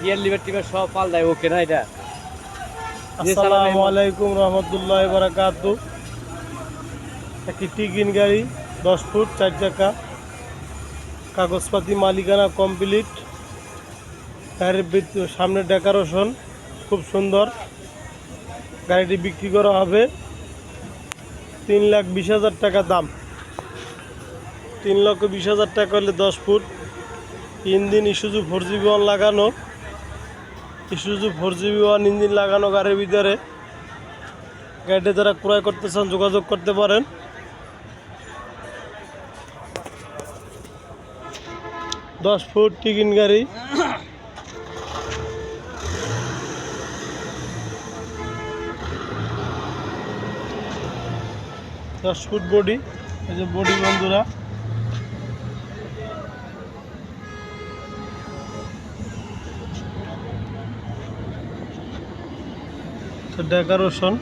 Gear liver টিভার সব পাল্টায় ওকে না এটা? আসসালামু আলাইকুম। রহমতুল্লাহ বারাকাত। একটি টিকিন গাড়ি, দশ ফুট, চার চাকা, কাগজপাতি, মালিকানা কমপ্লিট গাড়ির সামনে ডেকোরেশন খুব সুন্দর। গাড়িটি বিক্রি করা হবে তিন লাখ বিশ হাজার টাকা দাম। তিন লক্ষ বিশ হাজার টাকা হলে দশ foot. Engine, Isuzu, four JB লাগানো। Isuzu four JB one engine লাগানো গাড়ির ভিতরে। গাড়িটা যারা ক্রয় করতে চান, যোগাযোগ করতে পারেন। দশ ফুট টিকিন গাড়ি। দশ ফুট বডি। এই যে বডি বন্ধুরা। ডেকোরেশন